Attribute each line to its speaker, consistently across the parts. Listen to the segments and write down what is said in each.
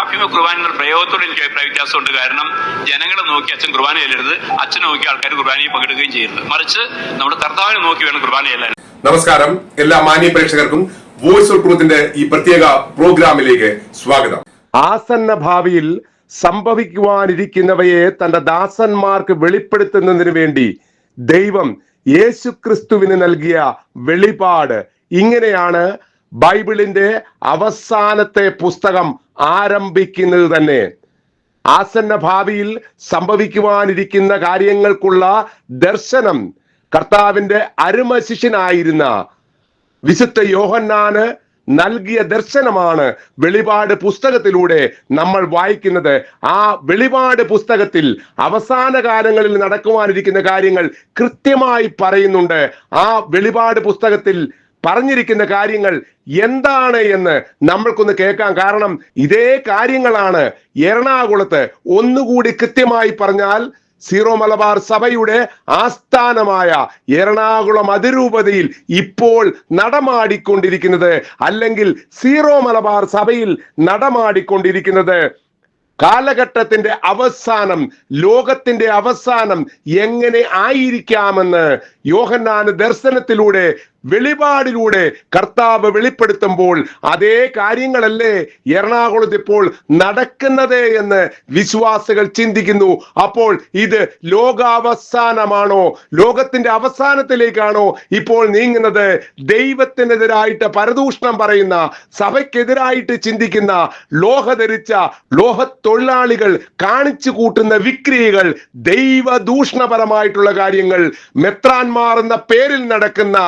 Speaker 1: അച്ഛനോട് എനിക്ക് അഭിപ്രായ വ്യത്യാസമുണ്ട്. കാരണം ജനങ്ങളെ നോക്കി അച്ഛൻ കുർബാന ചെല്ലരുത്. അച്ഛനെ നോക്കി ആൾക്കാർ കുർബാനയിൽ പങ്കെടുക്കുകയും ചെയ്യരുത്. മറിച്ച് നമ്മുടെ കർത്താവിനെ നോക്കി വേണം കുർബാന ചെല്ലാൻ.
Speaker 2: നമസ്കാരം. എല്ലാ മാന്യ പ്രേക്ഷകർക്കും വോയിസ് ഓഫ് ട്രൂത്തിന്റെ ഈ പ്രത്യേക പ്രോഗ്രാമിലേക്ക് സ്വാഗതം.
Speaker 3: ആസന്ന ഭാവിയിൽ സംഭവിക്കുവാനിരിക്കുന്നവയെ തന്റെ ദാസന്മാർക്ക് വെളിപ്പെടുത്തുന്നതിന് വേണ്ടി ദൈവം യേശുക്രിസ്തുവിന് നൽകിയ വെളിപാട് ഇങ്ങനെയാണ് ബൈബിളിന്റെ അവസാനത്തെ പുസ്തകം ആരംഭിക്കുന്നത് തന്നെ. ആസന്ന ഭാവിയിൽ സംഭവിക്കുവാനിരിക്കുന്ന കാര്യങ്ങൾക്കുള്ള ദർശനം കർത്താവിന്റെ അരുമശിഷ്യനായിരുന്ന വിശുദ്ധ യോഹന്നാന് നൽകിയ ദർശനമാണ് വെളിപാട് പുസ്തകത്തിലൂടെ നമ്മൾ വായിക്കുന്നത്. ആ വെളിപാട് പുസ്തകത്തിൽ അവസാന കാലങ്ങളിൽ നടക്കുവാനിരിക്കുന്ന കാര്യങ്ങൾ കൃത്യമായി പറയുന്നുണ്ട്. ആ വെളിപാട് പുസ്തകത്തിൽ പറഞ്ഞിരിക്കുന്ന കാര്യങ്ങൾ എന്താണ് എന്ന് നമ്മൾക്കൊന്ന് കേൾക്കാം കാരണം ഇതേ കാര്യങ്ങളാണ് എറണാകുളത്ത് ഒന്നുകൂടി കൃത്യമായി പറഞ്ഞാൽ സീറോ മലബാർ സഭയുടെ ആസ്ഥാനമായ എറണാകുളം അതിരൂപതയിൽ ഇപ്പോൾ നടമാടിക്കൊണ്ടിരിക്കുന്നത് അല്ലെങ്കിൽ സീറോ മലബാർ സഭയിൽ നടമാടിക്കൊണ്ടിരിക്കുന്നത്. കാലഘട്ടത്തിന്റെ അവസാനം ലോകത്തിന്റെ അവസാനം എങ്ങനെ ആയിരിക്കാമെന്ന് യോഹന്നാന് ദർശനത്തിലൂടെ വെളിപാടിലൂടെ കർത്താവ് വെളിപ്പെടുത്തുമ്പോൾ അതേ കാര്യങ്ങളല്ലേ എറണാകുളത്ത് ഇപ്പോൾ നടക്കുന്നത് എന്ന് വിശ്വാസികൾ ചിന്തിക്കുന്നു. അപ്പോൾ ഇത് ലോകാവസാനമാണോ? ലോകത്തിന്റെ അവസാനത്തിലേക്കാണോ ഇപ്പോൾ നീങ്ങുന്നത്? ദൈവത്തിനെതിരായിട്ട് പരദൂഷണം പറയുന്ന സഭയ്ക്കെതിരായിട്ട് ചിന്തിക്കുന്ന ലോഹ ധരിച്ച ലോഹ തൊഴിലാളികൾ കാണിച്ചു കൂട്ടുന്ന വിക്രിയകൾ ദൈവദൂഷണപരമായിട്ടുള്ള കാര്യങ്ങൾ മെത്രാൻമാർ എന്ന പേരിൽ നടക്കുന്ന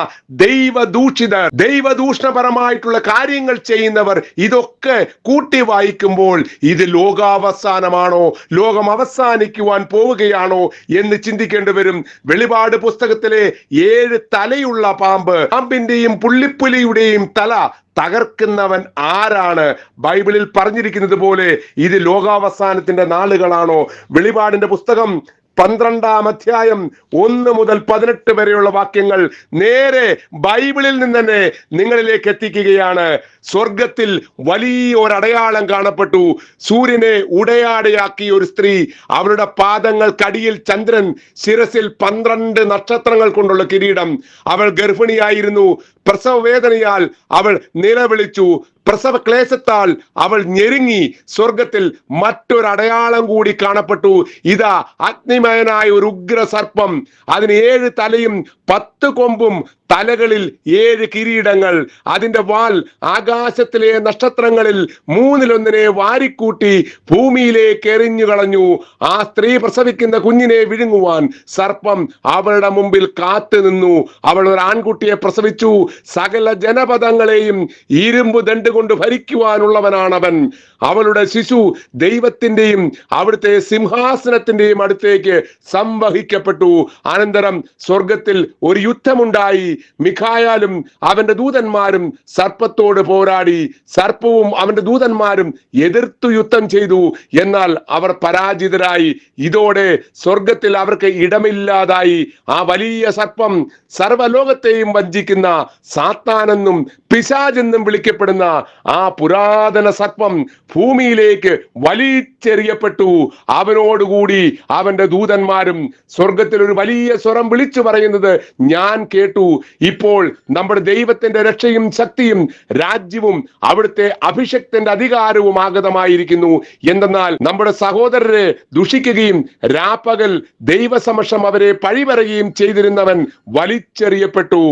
Speaker 3: ദൈവദൂഷിതർ ദൈവദൂഷണപരമായിട്ടുള്ള കാര്യങ്ങൾ ചെയ്യുന്നവർ ഇതൊക്കെ കൂട്ടി വായിക്കുമ്പോൾ ഇത് ലോകാവസാനമാണോ ലോകം അവസാനിക്കുവാൻ പോവുകയാണോ എന്ന് ചിന്തിക്കേണ്ടി വരും. വെളിപാട് പുസ്തകത്തിലെ ഏഴ് തലയുള്ള പാമ്പ് പാമ്പിന്റെയും പുള്ളിപ്പുലിയുടെയും തല തകർക്കുന്നവൻ ആരാണ്? ബൈബിളിൽ പറഞ്ഞിരിക്കുന്നത് പോലെ ഇത് ലോകാവസാനത്തിന്റെ നാളുകളാണോ? വെളിപാടിന്റെ പുസ്തകം പന്ത്രണ്ടാം അധ്യായം ഒന്ന് മുതൽ പതിനെട്ട് വരെയുള്ള വാക്യങ്ങൾ നേരെ ബൈബിളിൽ നിന്ന് തന്നെ നിങ്ങളിലേക്ക് എത്തിക്കുകയാണ്. സ്വർഗത്തിൽ വലിയ ഒരു അടയാളം കാണപ്പെട്ടു. സൂര്യനെ ഉടയാടയാക്കിയ ഒരു സ്ത്രീ അവരുടെ പാദങ്ങൾക്കടിയിൽ ചന്ദ്രൻ ശിരസിൽ പന്ത്രണ്ട് നക്ഷത്രങ്ങൾ കൊണ്ടുള്ള കിരീടം. അവൾ ഗർഭിണിയായിരുന്നു. പ്രസവ വേദനയാൽ അവൾ നിലവിളിച്ചു. പ്രസവ ക്ലേശത്താൽ അവൾ ഞെരുങ്ങി സ്വർഗത്തിൽ മറ്റൊരടയാളം കൂടി കാണപ്പെട്ടു. ഇതാ അഗ്നിമയനായ ഒരു ഉഗ്ര സർപ്പം അതിന് ഏഴ് തലയും പത്ത് കൊമ്പും തലകളിൽ ഏഴ് കിരീടങ്ങൾ അതിന്റെ വാൽ ആകാശത്തിലെ നക്ഷത്രങ്ങളിൽ മൂന്നിലൊന്നിനെ വാരിക്കൂട്ടി ഭൂമിയിലേക്ക് എറിഞ്ഞു കളഞ്ഞു. ആ സ്ത്രീ പ്രസവിക്കുന്ന കുഞ്ഞിനെ വിഴുങ്ങുവാൻ സർപ്പം അവളുടെ മുമ്പിൽ കാത്തു നിന്നു. അവൾ ഒരു ആൺകുട്ടിയെ പ്രസവിച്ചു. സകല ജനപദങ്ങളെയും ഇരുമ്പ് ദണ്ട് കൊണ്ട് ഭരിക്കുവാനുള്ളവനാണവൻ. അവളുടെ ശിശു ദൈവത്തിന്റെയും അവിടുത്തെ സിംഹാസനത്തിന്റെയും അടുത്തേക്ക് സംവഹിക്കപ്പെട്ടു. അനന്തരം സ്വർഗത്തിൽ ഒരു യുദ്ധമുണ്ടായി. മിഖായാലും അവന്റെ ദൂതന്മാരും സർപ്പത്തോട് പോരാടി സർപ്പവും അവന്റെ ദൂതന്മാരും എതിർത്തു യുദ്ധം ചെയ്തു. എന്നാൽ അവർ പരാജിതരായി. ഇതോടെ സ്വർഗത്തിൽ അവർക്ക് ഇടമില്ലാതായി. ആ വലിയ സർപ്പം സർവലോകത്തെയും വഞ്ചിക്കുന്ന സാത്താനെന്നും പിശാജെന്നും വിളിക്കപ്പെടുന്ന ആ പുരാതന സർപ്പം ഭൂമിയിലേക്ക് വലിച്ചെറിയപ്പെട്ടു അവനോടുകൂടി അവന്റെ ദൂതന്മാരും സ്വർഗത്തിൽ ഒരു വലിയ സ്വരം വിളിച്ചു പറയുന്നത് ഞാൻ കേട്ടു. ഇപ്പോൾ നമ്മുടെ ദൈവത്തിന്റെ രക്ഷയും ശക്തിയും രാജ്യവും അവിടുത്തെ അഭിഷക്തന്റെ അധികാരവും ആഗതമായിരിക്കുന്നു. എന്തെന്നാൽ നമ്മുടെ സഹോദരരെ ദുഷിക്കുകയും രാപ്പകൽ ദൈവസമക്ഷം അവരെ പഴിപറയുകയും ചെയ്തിരുന്നവൻ വലിച്ചെറിയപ്പെട്ടു.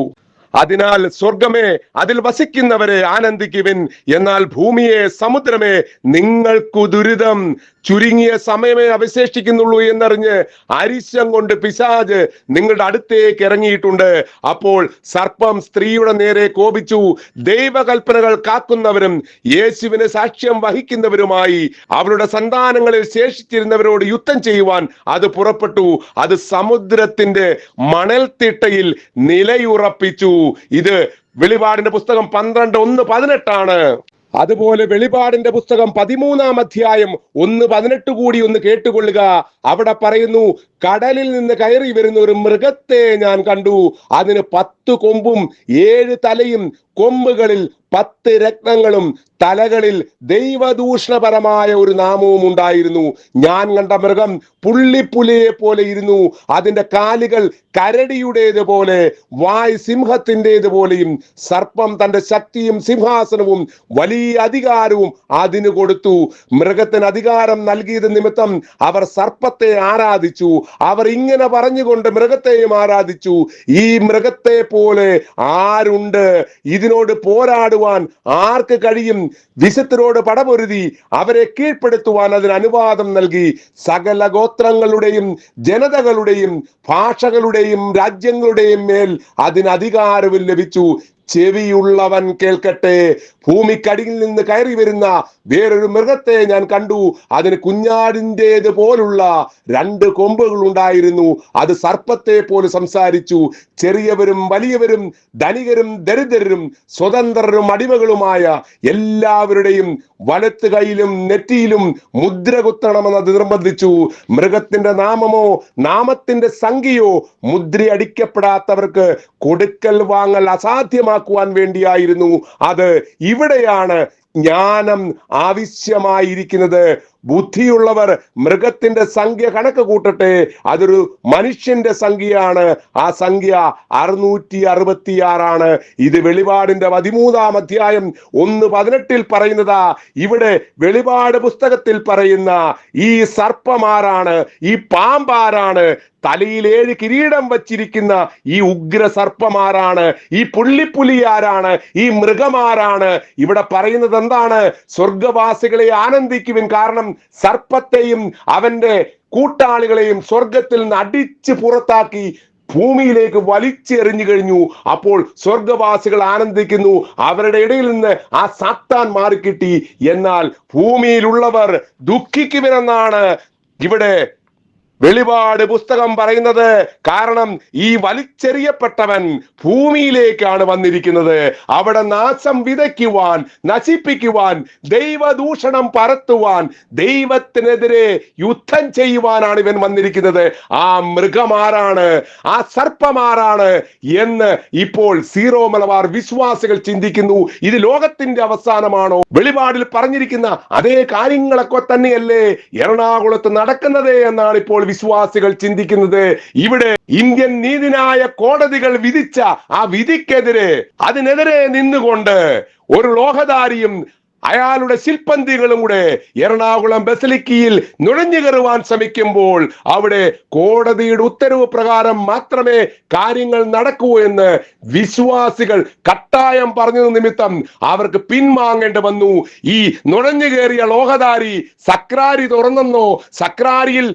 Speaker 3: അതിനാൽ സ്വർഗമേ അതിൽ വസിക്കുന്നവരെ ആനന്ദിക്കുവിൻ. എന്നാൽ ഭൂമിയെ സമുദ്രമേ നിങ്ങൾക്കു ദുരിതം. ചുരുങ്ങിയ സമയമേ അവശേഷിക്കുന്നുള്ളൂ എന്നറിഞ്ഞ് അരിശം കൊണ്ട് പിശാജ് നിങ്ങളുടെ അടുത്തേക്ക് ഇറങ്ങിയിട്ടുണ്ട്. അപ്പോൾ സർപ്പം സ്ത്രീയുടെ നേരെ കോപിച്ചു. ദൈവകൽപ്പനകൾ കാക്കുന്നവരും യേശുവിന് സാക്ഷ്യം വഹിക്കുന്നവരുമായി അവരുടെ സന്താനങ്ങളിൽ ശേഷിച്ചിരുന്നവരോട് യുദ്ധം ചെയ്യുവാൻ അത് പുറപ്പെട്ടു. അത് സമുദ്രത്തിന്റെ മണൽത്തിട്ടയിൽ നിലയുറപ്പിച്ചു. ഇത് വെളിപാടിന്റെ പുസ്തകം പന്ത്രണ്ട് ഒന്ന് പതിനെട്ടാണ്. അതുപോലെ വെളിപാടിന്റെ പുസ്തകം പതിമൂന്നാം അധ്യായം ഒന്ന് പതിനെട്ട് കൂടി ഒന്ന് കേട്ടുകൊള്ളുക. അവിടെ പറയുന്നു കടലിൽ നിന്ന് കയറി വരുന്ന ഒരു മൃഗത്തെ ഞാൻ കണ്ടു. അതിന് പത്ത് കൊമ്പും ഏഴ് തലയും കൊമ്പുകളിൽ പത്ത് രത്നങ്ങളും തലകളിൽ ദൈവദൂഷണപരമായ ഒരു നാമവും ഉണ്ടായിരുന്നു. ഞാൻ കണ്ട മൃഗം പുള്ളിപ്പുലിയെ പോലെ ഇരുന്നു. അതിന്റെ കാലുകൾ കരടിയുടേതുപോലെ വായ് സിംഹത്തിന്റെത് പോലെയും സർപ്പം തന്റെ ശക്തിയും സിംഹാസനവും വലിയ അധികാരവും അതിന് കൊടുത്തു. മൃഗത്തിന് അധികാരം നൽകിയത് നിമിത്തം അവർ സർപ്പത്തെ ആരാധിച്ചു. അവർ ഇങ്ങനെ പറഞ്ഞുകൊണ്ട് മൃഗത്തെയും ആരാധിച്ചു. ഈ മൃഗത്തെ പോലെ ആരുണ്ട്? ഇതിനോട് പോരാടുവാൻ ആർക്ക് കഴിയും? വിശുദ്ധരോട് പടമൊരുതി അവരെ കീഴ്പ്പെടുത്തുവാൻ അതിന് അനുവാദം നൽകി സകല ഗോത്രങ്ങളുടെയും ജനതകളുടെയും ഭാഷകളുടെയും രാജ്യങ്ങളുടെയും മേൽ അതിന് അധികാരവും ലഭിച്ചു. ചെവിയുള്ളവൻ കേൾക്കട്ടെ. ഭൂമിക്കടിയിൽ നിന്ന് കയറി വരുന്ന വേറൊരു മൃഗത്തെ ഞാൻ കണ്ടു. അതിന് കുഞ്ഞാടിന്റേത് പോലുള്ള രണ്ട് കൊമ്പുകൾ ഉണ്ടായിരുന്നു. അത് സർപ്പത്തെ പോലെ സംസാരിച്ചു. ചെറിയവരും വലിയവരും ധനികരും ദരിദ്രരും സ്വതന്ത്രരും അടിമകളുമായ എല്ലാവരുടെയും വലത്ത് കൈയിലും നെറ്റിയിലും മുദ്ര കുത്തണമെന്ന് അത് നിർബന്ധിച്ചു. മൃഗത്തിന്റെ നാമമോ നാമത്തിന്റെ സംഖ്യയോ മുദ്രയടിക്കപ്പെടാത്തവർക്ക് കൊടുക്കൽ വാങ്ങൽ അസാധ്യമാക്കുവാൻ വേണ്ടിയായിരുന്നു. അത് ഇവിടെയാണ് ജ്ഞാനം ആവശ്യമായിരിക്കുന്നത്. ബുദ്ധിയുള്ളവർ മൃഗത്തിന്റെ സംഖ്യ കണക്ക് കൂട്ടട്ടെ. അതൊരു മനുഷ്യന്റെ സംഖ്യയാണ്. ആ സംഖ്യ അറുന്നൂറ്റി അറുപത്തിയാറാണ് ഇത് വെളിപാടിന്റെ പതിമൂന്നാം അധ്യായം ഒന്ന് പതിനെട്ടിൽ പറയുന്നതാ. ഇവിടെ വെളിപാട് പുസ്തകത്തിൽ പറയുന്ന ഈ സർപ്പമാരാണ് ഈ പാമ്പാരാണ് തലയിൽ ഏഴ് കിരീടം വച്ചിരിക്കുന്ന ഈ ഉഗ്ര സർപ്പമാരാണ് ഈ പുള്ളിപ്പുലിയാരാണ് ഈ മൃഗമാരാണ്. ഇവിടെ പറയുന്നത് എന്താണ്? സ്വർഗവാസികളെ ആനന്ദിക്കുവിൻ കാരണം സർപ്പത്തെയും അവന്റെ കൂട്ടാളികളെയും സ്വർഗത്തിൽ നിന്ന് അടിച്ച് പുറത്താക്കി ഭൂമിയിലേക്ക് വലിച്ചെറിഞ്ഞു കഴിഞ്ഞു. അപ്പോൾ സ്വർഗവാസികൾ ആനന്ദിക്കുന്നു. അവരുടെ ഇടയിൽ നിന്ന് ആ സാത്താൻ മാറിക്കിട്ടി. എന്നാൽ ഭൂമിയിലുള്ളവർ ദുഃഖിക്കുമെന്നാണ് ഇവിടെ വെളിപാട് പുസ്തകം പറയുന്നത് കാരണം ഈ വലിച്ചെറിയപ്പെട്ടവൻ ഭൂമിയിലേക്കാണ് വന്നിരിക്കുന്നത്. അവിടെ നാശം വിതയ്ക്കുവാൻ നശിപ്പിക്കുവാൻ ദൈവദൂഷണം പരത്തുവാൻ ദൈവത്തിനെതിരെ യുദ്ധം ചെയ്യുവാനാണ് ഇവൻ വന്നിരിക്കുന്നത്. ആ മൃഗമാരാണ് ആ സർപ്പമാരാണ് എന്ന് ഇപ്പോൾ സീറോ മലബാർ വിശ്വാസികൾ ചിന്തിക്കുന്നു. ഇത് ലോകത്തിന്റെ അവസാനമാണോ? വെളിപാടിൽ പറഞ്ഞിരിക്കുന്ന അതേ കാര്യങ്ങളൊക്കെ തന്നെയല്ലേ എറണാകുളത്ത് നടക്കുന്നത് എന്നാണ് ഇപ്പോൾ വിശ്വാസികൾ ചിന്തിക്കുന്നത് ഇവിടെ ഇന്ത്യൻ നീതിനായ കോടതികൾ വിധിച്ച ആ വിധിക്കെതിരെ അതിനെതിരെ നിന്നുകൊണ്ട് ഒരു ലോഹധാരിയും അയാളുടെ ശില്പന്തികളും കൂടെ എറണാകുളം ബസലിക്കയിൽ നുഴഞ്ഞു കയറുവാൻ ശ്രമിക്കുമ്പോൾ അവിടെ കോടതിയുടെ ഉത്തരവ് പ്രകാരം മാത്രമേ കാര്യങ്ങൾ നടക്കൂ എന്ന് വിശ്വാസികൾ കട്ടായം പറഞ്ഞത് നിമിത്തം അവർക്ക് പിൻവാങ്ങേണ്ടി വന്നു. ഈ നുഴഞ്ഞു കയറിയ ലോഹധാരി സക്രാരി തുറന്നെന്നോ സക്രാരിയിൽ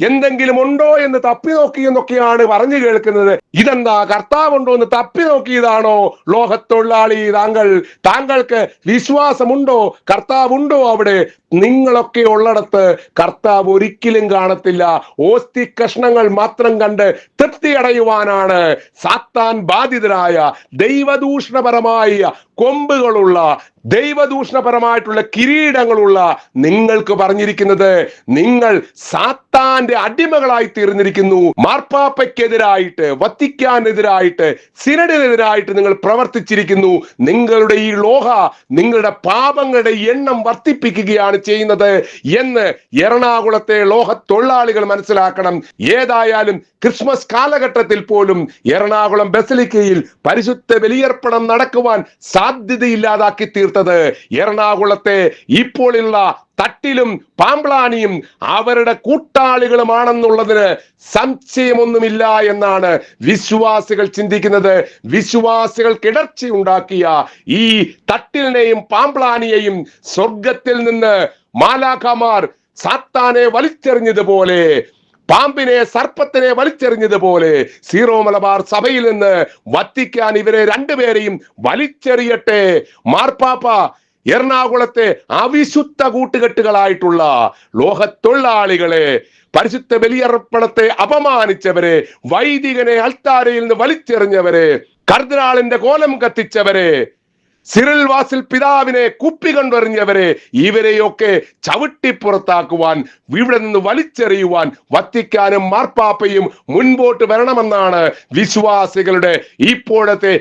Speaker 3: എന്തെങ്കിലും ഉണ്ടോ എന്ന് തപ്പി നോക്കി എന്നൊക്കെയാണ് പറഞ്ഞു കേൾക്കുന്നത്. ഇതെന്താ കർത്താവുണ്ടോ എന്ന് തപ്പി നോക്കിയതാണോ? ലോഹത്തൊഴിലാളി താങ്കൾ താങ്കൾക്ക് വിശ്വാസമുണ്ടോ? കർത്താവുണ്ടോ അവിടെ? നിങ്ങളൊക്കെ ഉള്ളിടത്ത് കർത്താവ് ഒരിക്കലും കാണത്തില്ല. ഓസ്തി കഷ്ണങ്ങൾ മാത്രം കണ്ട് തൃപ്തി അടയുവാനാണ് സാത്താൻ ബാധിതരായ ദൈവദൂഷണപരമായ കൊമ്പുകളുള്ള ദൈവദൂഷണപരമായിട്ടുള്ള കിരീടങ്ങളുള്ള നിങ്ങൾക്ക് പറഞ്ഞിരിക്കുന്നത് നിങ്ങൾ സാത്താന്റെ അടിമകളായി തീർന്നിരിക്കുന്നു. മാർപ്പാപ്പയ്ക്കെതിരായിട്ട് വത്തിക്കാനെതിരായിട്ട് സിനഡിനെതിരായിട്ട് നിങ്ങൾ പ്രവർത്തിച്ചിരിക്കുന്നു. നിങ്ങളുടെ ഈ ലോഹ നിങ്ങളുടെ പാപങ്ങളുടെ എണ്ണം വർദ്ധിപ്പിക്കുകയാണ് ചെയ്യുന്നത് എന്ന് എറണാകുളത്തെ ലോഹ തൊഴിലാളികൾ മനസ്സിലാക്കണം. ഏതായാലും ക്രിസ്മസ് കാലഘട്ടത്തിൽ പോലും എറണാകുളം ബസലിക്കയിൽ പരിശുദ്ധ ബലിയർപ്പണം നടക്കുവാൻ സാധ്യതയില്ലാതാക്കി തീർത്തത് എറണാകുളത്തെ ഇപ്പോഴുള്ള തട്ടിലും പാമ്പ്ളാനിയും അവരുടെ കൂട്ടാളികളുമാണെന്നുള്ളതിന് സംശയമൊന്നുമില്ല എന്നാണ് വിശ്വാസികൾ ചിന്തിക്കുന്നത്. വിശ്വാസികൾക്ക് ഇടർച്ചയുണ്ടാക്കിയ ഈ തട്ടിലിനെയും പാമ്പ്ളാനിയെയും സ്വർഗത്തിൽ നിന്ന് മാലാഖമാർ സാത്താനെ വലിച്ചെറിഞ്ഞതുപോലെ പാമ്പിനെ സർപ്പത്തിനെ വലിച്ചെറിഞ്ഞതുപോലെ സീറോ മലബാർ സഭയിൽ നിന്ന് വത്തിക്കാൻ ഇവരെ രണ്ടുപേരെയും വലിച്ചെറിയട്ടെ. മാർപ്പാപ്പ എറണാകുളത്തെ അവിശുദ്ധ കൂട്ടുകെട്ടുകളായിട്ടുള്ള ലോഹത്തൊഴിലാളികളെ പരിശുദ്ധ ബലിയർപ്പണത്തെ അപമാനിച്ചവരെ വൈദികനെ അൽത്താരയിൽ നിന്ന് വലിച്ചെറിഞ്ഞവരെ കർദിനാളിന്റെ കോലം കത്തിച്ചവരെ സിറിൽ വാസിൽ പിതാവിനെ കുപ്പി കൊണ്ടെറിഞ്ഞവരെ ഇവരെയൊക്കെ ചവിട്ടി പുറത്താക്കുവാൻ ഇവിടെ നിന്ന് വലിച്ചെറിയുവാൻ വത്തിക്കാനും മാർപ്പാപ്പയും മുൻപോട്ട് വരണമെന്നാണ് വിശ്വാസികളുടെ ഇപ്പോഴത്തെ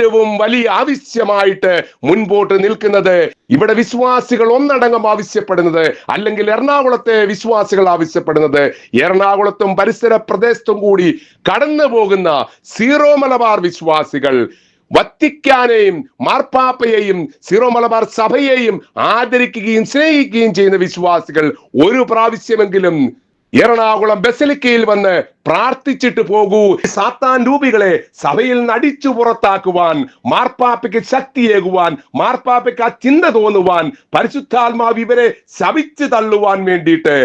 Speaker 3: ഏറ്റവും വലിയ ആവശ്യമായിട്ട് മുൻപോട്ട് നിൽക്കുന്നത് ഇവിടെ വിശ്വാസികൾ ഒന്നടങ്കം ആവശ്യപ്പെടുന്നത് അല്ലെങ്കിൽ എറണാകുളത്തെ വിശ്വാസികൾ ആവശ്യപ്പെടുന്നത്. എറണാകുളത്തും പരിസര പ്രദേശത്തും കൂടി കടന്നു പോകുന്ന സീറോ മലബാർ വിശ്വാസികൾ വത്തിക്കാനെയും മാർപ്പാപ്പയെയും സീറോ മലബാർ സഭയെയും ആദരിക്കുകയും സ്നേഹിക്കുകയും ചെയ്യുന്ന വിശ്വാസികൾ ഒരു പ്രാവശ്യമെങ്കിലും എറണാകുളം ബസലിക്കയിൽ വന്ന് പ്രാർത്ഥിച്ചിട്ട് പോകൂ. സാത്താൻ രൂപികളെ സഭയിൽ നടിച്ചു പുറത്താക്കുവാൻ മാർപ്പാപ്പയ്ക്ക് ശക്തിയേകുവാൻ മാർപ്പാപ്പയ്ക്ക് ആ ചിന്ത തോന്നുവാൻ പരിശുദ്ധാത്മാവ് ഇവരെ ശവിച്ചു തള്ളുവാൻ വേണ്ടിയിട്ട്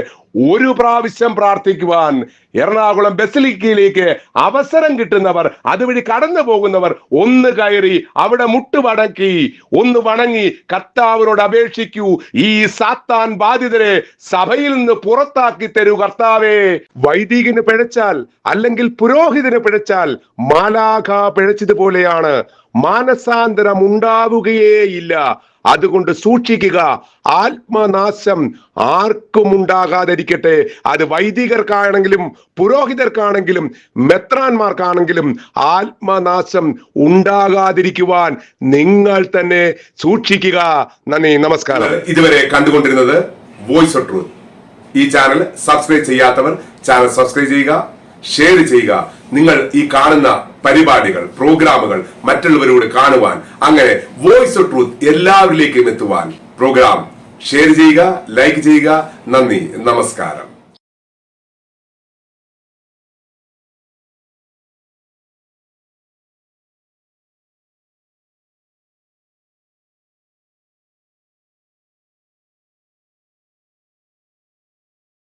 Speaker 3: ഒരു പ്രാവശ്യം പ്രാർത്ഥിക്കുവാൻ എറണാകുളം ബസലിക്കയിലേക്ക് അവസരം കിട്ടുന്നവർ അതുവഴി കടന്നു പോകുന്നവർ ഒന്ന് കയറി അവിടെ മുട്ടുവടക്കി ഒന്ന് വണങ്ങി കർത്താവിനോട് അപേക്ഷിക്കൂ. ഈ സാത്താൻ ബാധിതരെ സഭയിൽ നിന്ന് പുറത്താക്കി തരൂ കർത്താവേ. വൈദികന് പിഴച്ചാൽ അല്ലെങ്കിൽ പുരോഹിതന് പിഴച്ചാൽ മാലാഖ പിഴച്ചതുപോലെയാണ്. മാനസാന്തരം ഉണ്ടാവുകയേയില്ല. അതുകൊണ്ട് സൂക്ഷിക്കുക. ആത്മനാശം ആർക്കും ഉണ്ടാകാതിരിക്കട്ടെ. അത് വൈദികർക്കാണെങ്കിലും പുരോഹിതർക്കാണെങ്കിലും മെത്രാന്മാർക്കാണെങ്കിലും ആത്മനാശം ഉണ്ടാകാതിരിക്കുവാൻ നിങ്ങൾ തന്നെ സൂക്ഷിക്കുക. നന്ദി നമസ്കാരം.
Speaker 2: ഇതുവരെ കണ്ടുകൊണ്ടിരുന്നത് വോയിസ് ഓഫ് ട്രൂത്ത്. ഈ ചാനൽ സബ്സ്ക്രൈബ് ചെയ്യാത്തവർ ചാനൽ സബ്സ്ക്രൈബ് ചെയ്യുക. ഷെയർ ചെയ്യുക. നിങ്ങൾ ഈ കാണുന്ന പരിപാടികൾ പ്രോഗ്രാമുകൾ മറ്റുള്ളവരോട് കാണുവാൻ അങ്ങനെ വോയിസ് ഓഫ് ട്രൂത്ത് എല്ലാവരിലേക്കും എത്തുവാൻ പ്രോഗ്രാം ഷെയർ ചെയ്യുക ലൈക്ക് ചെയ്യുക. നന്ദി. നമസ്കാരം.